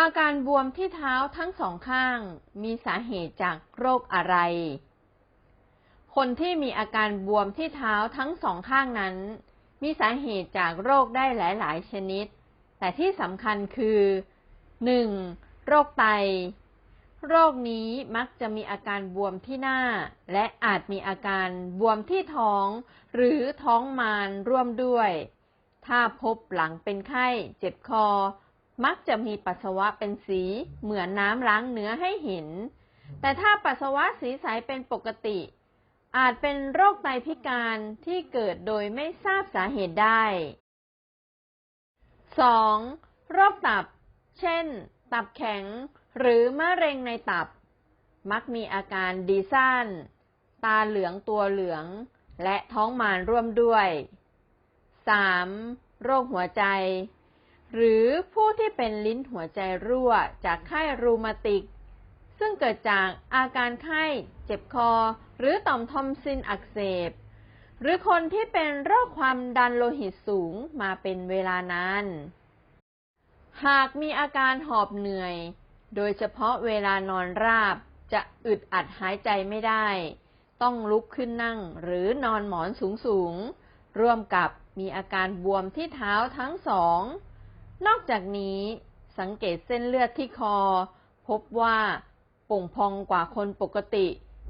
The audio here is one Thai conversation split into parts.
อาการบวมที่เท้าทั้งสองข้างมีสาเหตุจากโรคอะไร คนที่มีอาการบวมที่เท้าทั้งสองข้างนั้น มีสาเหตุจากโรคได้หลาย ๆ ชนิด แต่ที่สำคัญคือ 1. โรคไต โรคนี้มักจะมีอาการบวมที่หน้า และอาจมีอาการบวมที่ท้อง หรือท้องมารร่วมด้วย ถ้าพบหลังเป็นไข้ เจ็บคอ มักจะมีปัสสาวะเป็นสีเหมือนน้ำล้างเนื้อให้เห็น แต่ถ้าปัสสาวะสีใสเป็นปกติ อาจเป็นโรคไตพิการที่เกิดโดยไม่ทราบสาเหตุได้ 2. โรคตับ เช่น ตับแข็ง หรือมะเร็งในตับ มักมีอาการดีซ่านตาเหลืองตัวเหลือง และท้องมารร่วมด้วย 3. โรคหัวใจ หรือผู้ที่เป็นลิ้นหัวใจรั่วจากไข้รูมาติก ซึ่งเกิดจากอาการไข้ เจ็บคอ หรือต่อมทอมซินอักเสบ หรือคนที่เป็นโรคความดันโลหิตสูงมาเป็นเวลานาน หากมีอาการหอบเหนื่อย โดยเฉพาะเวลานอนราบจะอึดอัดหายใจไม่ได้ ต้องลุกขึ้นนั่งหรือนอนหมอนสูงๆร่วมกับมีอาการบวมที่เท้าทั้งสอง นอกจากนี้สังเกตเส้นเลือดที่คอ พบว่าป่งพองกว่าคนปกติ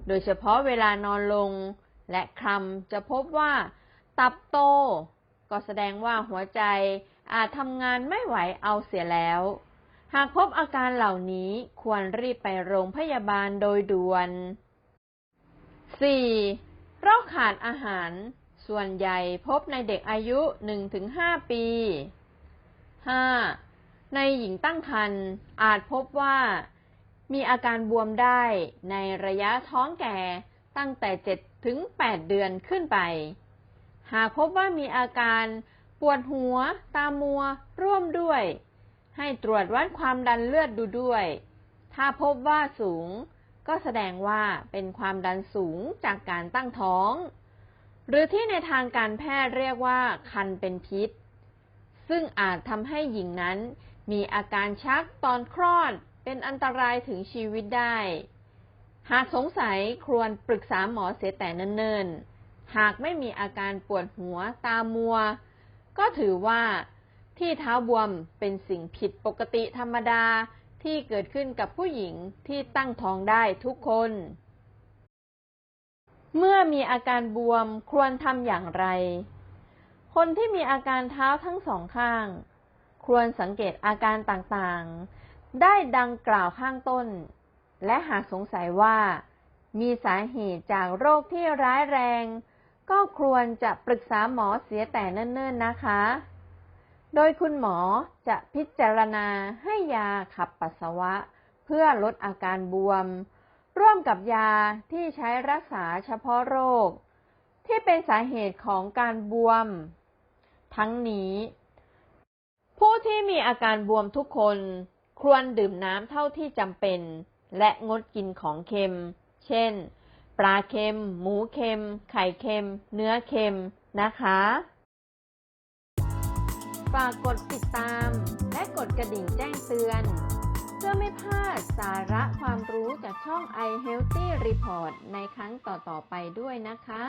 โดยเฉพาะเวลานอนลง และคลำจะพบว่า ตับโต ก็แสดงว่าหัวใจอาจทำงานไม่ไหวเอาเสียแล้ว หากพบอาการเหล่านี้ควรรีบไปโรงพยาบาลโดยด่วน 4. โรคขาดอาหาร ส่วนใหญ่พบในเด็กอายุ 1-5 ปี 5. ในหญิงตั้งครรภ์อาจพบว่า มีอาการบวมได้ในระยะท้องแก่ตั้งแต่7-8เดือนขึ้นไป หากพบว่ามีอาการปวดหัว ตามัว ร่วมด้วย ให้ตรวจวัดความดันเลือดดูด้วย ถ้าพบว่าสูง ก็แสดงว่าเป็นความดันสูงจากการตั้งท้อง หรือที่ในทางการแพทย์เรียกว่าคันเป็นพิษ ซึ่งอาจทำให้หญิงนั้นมีอาการชักตอนคลอดเป็นอันตรายถึงชีวิตได้ หากสงสัยควรปรึกษาหมอเสียแต่เนิ่นๆ หากไม่มีอาการปวดหัวตามัว ก็ถือว่าที่เท้าบวมเป็นสิ่งผิดปกติธรรมดาที่เกิดขึ้นกับผู้หญิงที่ตั้งท้องได้ทุกคน เมื่อมีอาการบวมควรทำอย่างไร คนที่มีอาการเท้าทั้งสองข้าง ควรสังเกตอาการต่างๆ ได้ดังกล่าวข้างต้น และหากสงสัยว่า มีสาเหตุจากโรคที่ร้ายแรง ก็ควรจะปรึกษาหมอเสียแต่เนิ่นๆนะคะ โดยคุณหมอจะพิจารณาให้ยาขับปัสสาวะ เพื่อลดอาการบวม ร่วมกับยาที่ใช้รักษาเฉพาะโรคที่เป็นสาเหตุของการบวม ทั้งนี้ ผู้ที่มีอาการบวมทุกคนควรดื่มน้ำเท่าที่จำเป็น และงดกินของเค็ม เช่น ปลาเค็ม หมูเค็ม ไข่เค็ม เนื้อเค็มนะคะ ฝากกดติดตาม และกดกระดิ่งแจ้งเตือน เพื่อไม่พลาดสาระความรู้จากช่อง i Healthy Report ในครั้งต่อ ๆ ไปด้วยนะคะ